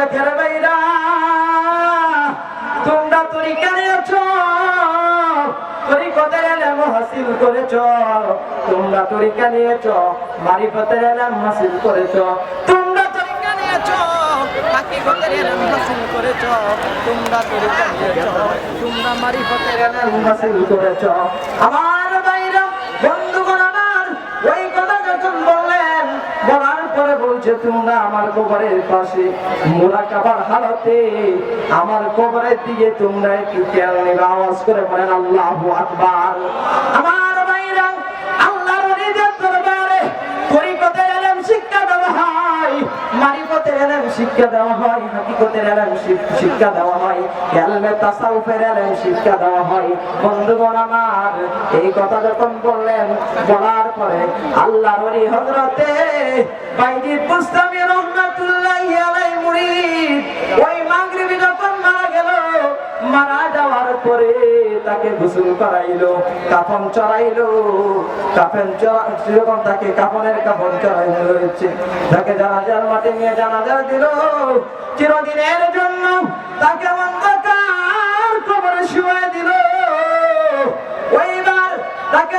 দেখের বাইরা। তোমরা তরিকা নিয়েছ তরিকতের এলেম হাসিল করেছ। তোমরা তরিকা নিয়েছ মারিফতের এলেম হাসিল করেছ। তোমরা তরিকা নিয়েছ হাকিকতের এলেম আমার বলছে তোমরা আমার কবরের পাশে। মোরা কাবার হালতে আমার কবরের দিকে তোমরা একটু খেয়াল নেবে, আওয়াজ করে বলেন, আল্লাহ আকবার। আমার মারিফতের এলেম শিক্ষা দেওয়া হয় হাকিকতের এলেম শিক্ষা দেওয়া হয় এলমে তাসাউফের এলেম শিক্ষা দেওয়া হয়। বন্ধুগণ আমার, এই কথা যখন বললেন, বলার পরে আল্লাহর ওলি হযরতে বাইজি বুস্তামি রহমাতুল্লাহি আলাইহি মুরিদ, ওই মাগরিবি মারা যাওয়ার পরে তাকে গোসল করাইলো, কাফন চড়াইলো। কাফন যখন তাকে কাফনের কাফন চড়াইলো হয়েছে তাকে জানাজার মাঠে নিয়ে জানাজা দিল। চিরদিনের জন্য তাকে অন্ধকার কবরে শুয়ে দিল। ওইবার তাকে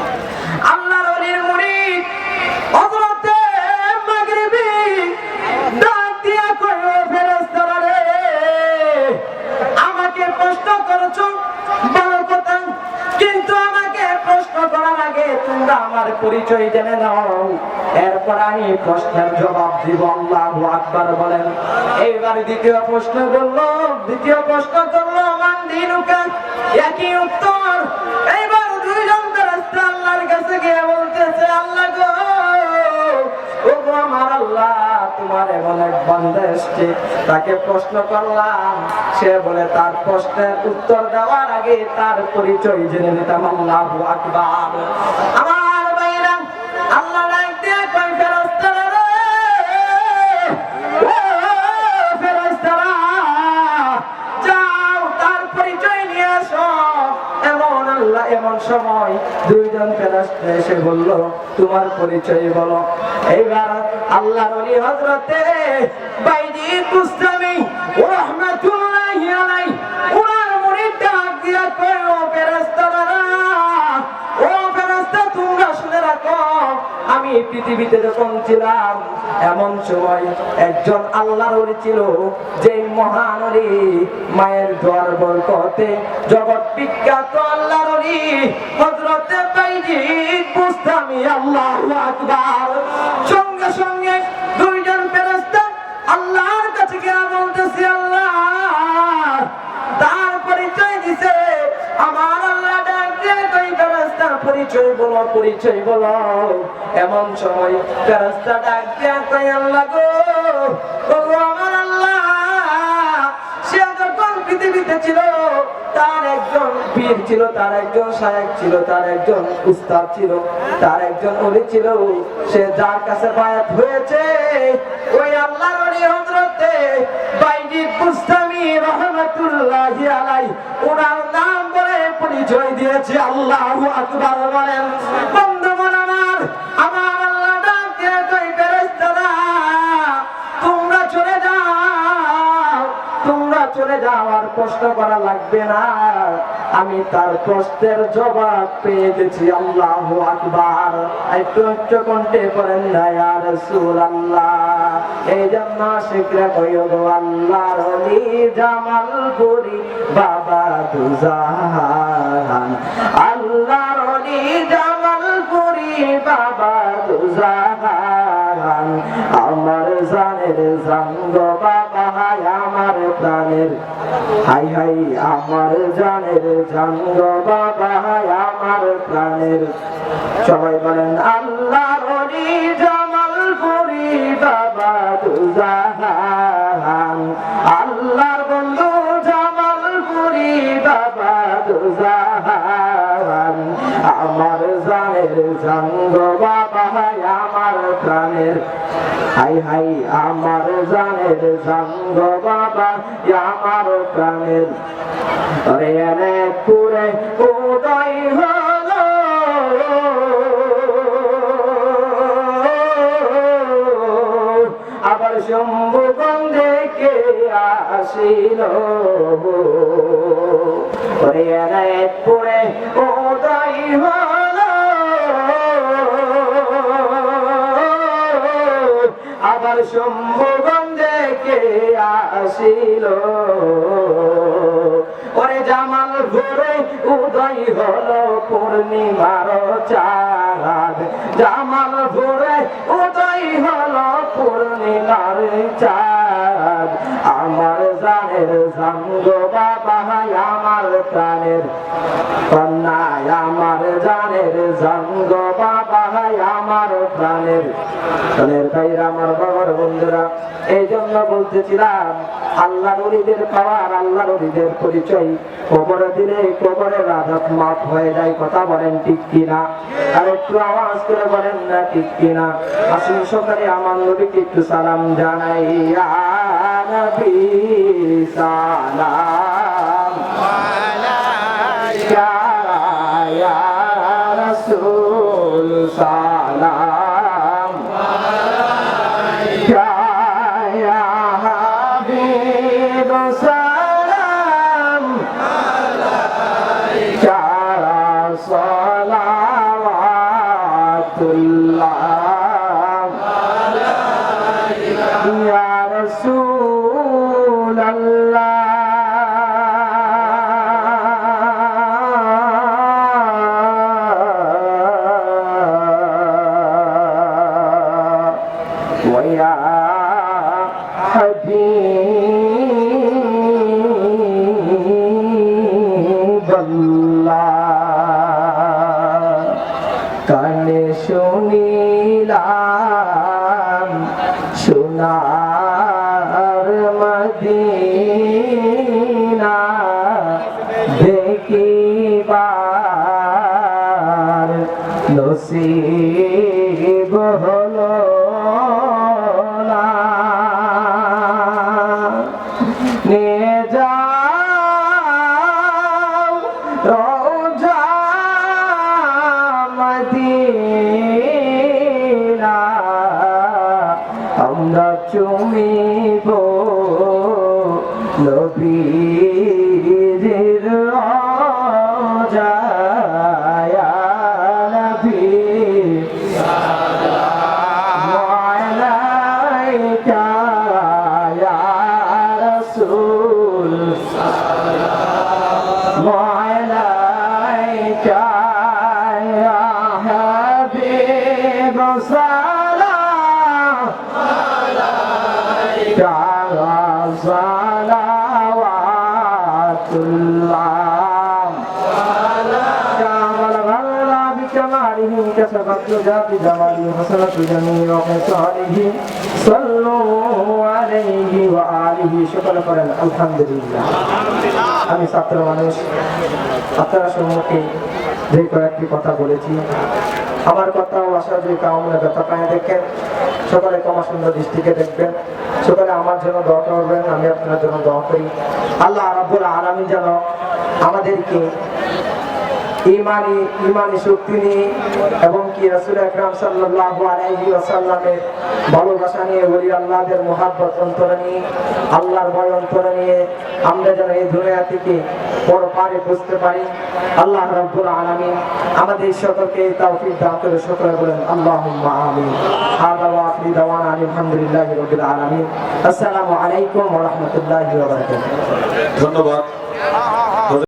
তোমরা আমার পরিচয় জেনে নাও। এরপর আমি প্রশ্নের জবাব দিব, আল্লাহু আকবার বলেন। এইবার দ্বিতীয় প্রশ্ন করল দ্বিতীয় প্রশ্ন করল, মান দিনুকা? একই উত্তর। এইবার দুইজন ফেরেশতা আল্লাহর কাছে গিয়ে বলতেছে, আল্লাহ গো আমার তাকে প্রশ্ন করলাম। সে বলে, তার প্রশ্নের উত্তর দেওয়ার আগে তার পরিচয় জেনে নিতাম, আল্লাহু আকবার। আমার এমন সময় দুইজন ফেরাস্ত এসে বলল, তোমার পরিচয় বলো। এইবার আল্লাহ রলি হজরতে বাইরে কুস্তামি রাহমাতুল্লাহি আলাইহি, ওনার মুরিদ ডাক দিয়া ফেরেশতারা আমি পৃথিবীতে যখন ছিলাম, এমন সময় একজন আল্লাহর ওলি ছিল যে মহান মায়ের দোয়ার বরকতে জগৎ বিখ্যাত আল্লাহু সঙ্গে সঙ্গে দুইজন ফেরেশতা আল্লাহর কাছে গিয়ে বলতেছে আল্লাহ পরিচয় বলো পরিচয় বলো। এমন সময় ফেরেশতা ডাক দিয়ে আল্লাহ গো আমার আল্লাহ, সে যখন পৃথিবীতে ছিল, তার একজন পীর ছিল, তার একজন শায়েক ছিল, তার একজন উস্তাদ ছিল, তার একজন অলি ছিল, সে যার কাছে বায়াত হয়েছে, ওই আল্লাহর অলি বাইজি বুস্তামি রহমাতুল্লাহি আলাই ওনার নাম বলে পরিচয় দিয়েছে, আল্লাহু আকবার বলেন। আমার আমার আল্লাহ কই ফেরেশতারা? তোমরা চলে যাও, তোমরা চলে যাও, আর প্রশ্ন করা লাগবে না। আমি তার প্রশ্নের জবাব পেয়ে গেছি, আল্লাহ আকবার। একটু উচ্চ কণ্ঠে করেন না ইয়া রাসূলুল্লাহ। এই জন্য শিখরা আল্লাহর জামালপুরি বাবা দুজাহান। আল্লাহর জামালপুরি বাবা দুজাহান। আমার জানের জাঙ্গ বাবা আমার প্রাণের। হাই হাই আমার জানের জাঙ্গ বাবা আমার প্রাণের। সবাই বলেন জামাল জাহান। আল্লাহর বন্ধু জামালপুরি বাবা জাহান। আমার জানের সঙ্গ বাবা আমার প্রাণের। হাই হাই আমার জানের সঙ্গ বাবা আমার প্রাণের। রে পুরে উদয় পুরে উদয় হলো আবার শম্ভুগন্ধে কে আসিল? ওরে জামাল ভোরে উদয় হলো পূর্ণিমার চাঁদ। জামাল ভোরে উদয় হলো পূর্ণিমার চাঁদ। আমার প্রাণের আমার জানের আমার প্রাণের। প্রাণের আমার বাবার বন্ধুরা এই জন্য বলতেছিলাম আল্লাহ নদীদের পাওয়ার আল্লাহ নদীদের পরিচয়। কবরে দিলে কবরের আঘাত মাফ হয়ে যায়, কথা বলেন ঠিক কিনা? আর একটু আওয়াজ করে বলেন না ঠিক কিনা? আসুন সকালে আমার নদীকে একটু সালাম জানাই নবী। সালাম। রাসূল সালাম। হাবিব সালাম। চারা ويا حبيب الله কানে শুনিলাম সোনার মদিনা দেখিবার নসিব নিয়ে ذات جماله حسنت جميع خصاله صلوا عليه وآله شكرا করেন আলহামদুলিল্লাহ আমি ছাত্র মানুষ আপনারা সম্মুখে যে কয়েকটি কথা বলেছি। আমার কথা ও আশা যে কামনা ব্যথা পায় দেখেন, সকালে কমা সুন্দর দৃষ্টিকে দেখবেন। সকালে আমার জন্য দোয়া করবেন, আমি আপনার জন্য দোয়া করি। আল্লাহ রাব্বুল আলামিন যেন আমাদেরকে ইমানি ইমানি শক্তি নিয়ে এবং কি রাসূল আকরাম সাল্লাল্লাহু আলাইহি ওয়াসাল্লামের ভালোবাসা নিয়ে বলি আল্লাহদের মহাব্বত অন্তরে নিয়ে, আল্লাহর ভয় অন্তরে নিয়ে আমরা যেন এই দুনিয়া থেকে বড় পারে বুঝতে পারি। আল্লাহ রাব্বুল আলামিন আমাদের সকলকে তৌফিক দান করে করেন। আল্লাহুম্মা আমিন। হাদা ওয়া আখিরি দাওয়ানা আলহামদুলিল্লাহি রাব্বিল আলামিন। আসসালামু আলাইকুম ওয়া রাহমাতুল্লাহি ওয়া ধন্যবাদ।